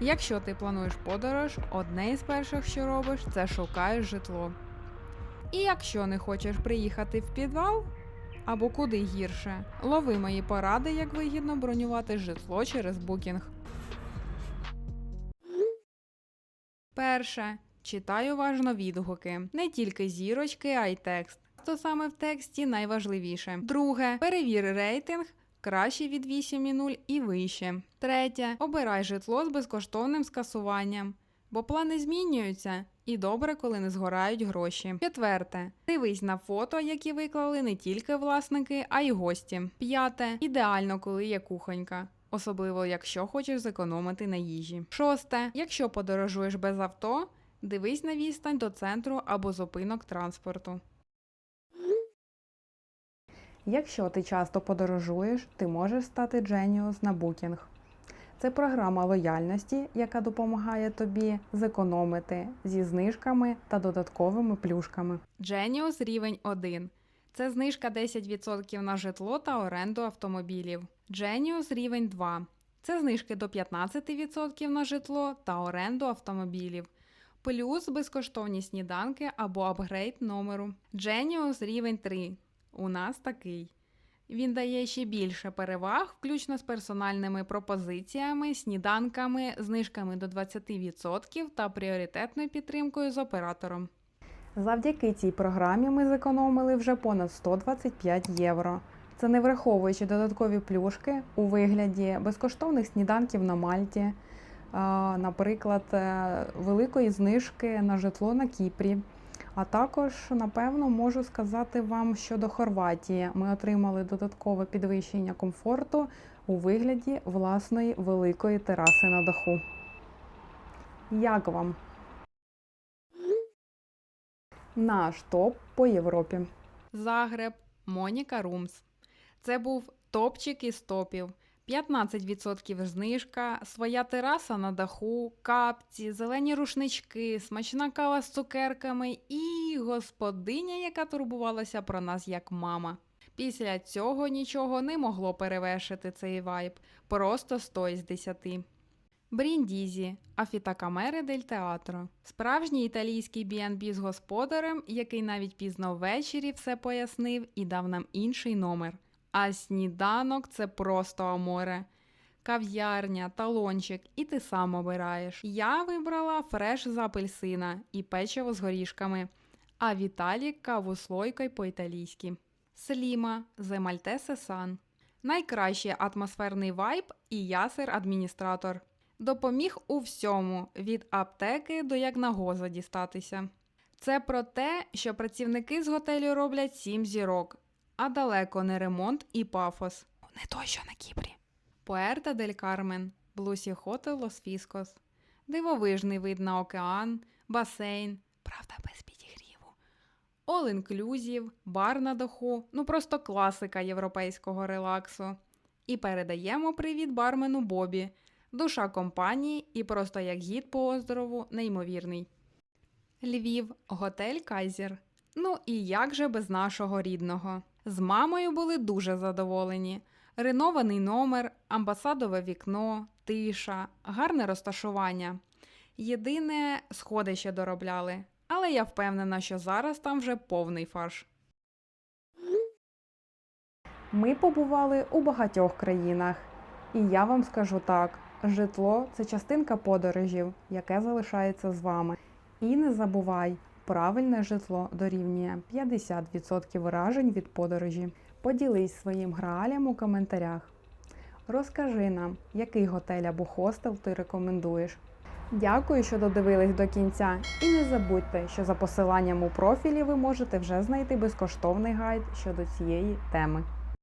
Якщо ти плануєш подорож, одне із перших, що робиш, це шукаєш житло. І якщо не хочеш приїхати в підвал або куди гірше, лови мої поради, як вигідно бронювати житло через букінг. Перше. Читай уважно відгуки. Не тільки зірочки, а й текст. То саме в тексті найважливіше. Друге. Перевір рейтинг краще від 8,0 і вище. Третє. Обирай житло з безкоштовним скасуванням. Бо плани змінюються, і добре, коли не згорають гроші. Четверте. Дивись на фото, які виклали не тільки власники, а й гості. П'яте. Ідеально, коли є кухонька. Особливо, якщо хочеш зекономити на їжі. Шосте. Якщо подорожуєш без авто, дивись на відстань до центру або зупинок транспорту. Якщо ти часто подорожуєш, ти можеш стати Genius на Booking. Це програма лояльності, яка допомагає тобі зекономити зі знижками та додатковими плюшками. Genius рівень 1. Це знижка 10% на житло та оренду автомобілів. Genius рівень 2. Це знижки до 15% на житло та оренду автомобілів. Плюс безкоштовні сніданки або апгрейд номеру. Genius рівень 3. У нас такий. Він дає ще більше переваг, включно з персональними пропозиціями, сніданками, знижками до 20% та пріоритетною підтримкою з оператором. Завдяки цій програмі ми зекономили вже понад 125 євро. Це не враховуючи додаткові плюшки у вигляді безкоштовних сніданків на Мальті, наприклад, е, великої знижки на житло на Кіпрі. А також, напевно, можу сказати вам щодо Хорватії. Ми отримали додаткове підвищення комфорту у вигляді власної великої тераси на даху. Як вам? Наш топ по Європі. Загреб, Моніка Румс. Це був топчик із топів. 15% знижка, своя тераса на даху, капці, зелені рушнички, смачна кава з цукерками і господиня, яка турбувалася про нас як мама. Після цього нічого не могло перевершити цей вайб. Просто 100 із 10. Бріндізі, Афітакамери дель Театро. Справжній італійський B&B з господарем, який навіть пізно ввечері все пояснив і дав нам інший номер. А сніданок це просто аморе. Кав'ярня, талончик, і ти сам обираєш. Я вибрала фреш з апельсина і печиво з горішками, а Віталік каву слойкою по-італійськи. Сліма The Maltese Сан. Найкращий атмосферний вайб і ясер адміністратор. Допоміг у всьому від аптеки до як на дістатися. Це про те, що працівники з готелю роблять сім зірок, а далеко не ремонт і пафос. Не той, що на Кіпрі. Пуерта дель Кармен, Блусі Хотел Лос Фіскос. Дивовижний вид на океан, басейн, правда, без підігріву. All inclusive, бар на даху, ну просто класика європейського релаксу. І передаємо привіт бармену Бобі, душа компанії і просто як гід по оздорову неймовірний. Львів, готель Кайзер. Ну і як же без нашого рідного? З мамою були дуже задоволені. Ренований номер, амбасадове вікно, тиша, гарне розташування. Єдине, сходи ще доробляли, але я впевнена, що зараз там вже повний фарш. Ми побували у багатьох країнах, і я вам скажу так: житло це частинка подорожів, яке залишається з вами. І не забувай, правильне житло дорівнює 50% вражень від подорожі. Поділись своїм граалям у коментарях. Розкажи нам, який готель або хостел ти рекомендуєш. Дякую, що додивились до кінця. І не забудьте, що за посиланням у профілі ви можете вже знайти безкоштовний гайд щодо цієї теми.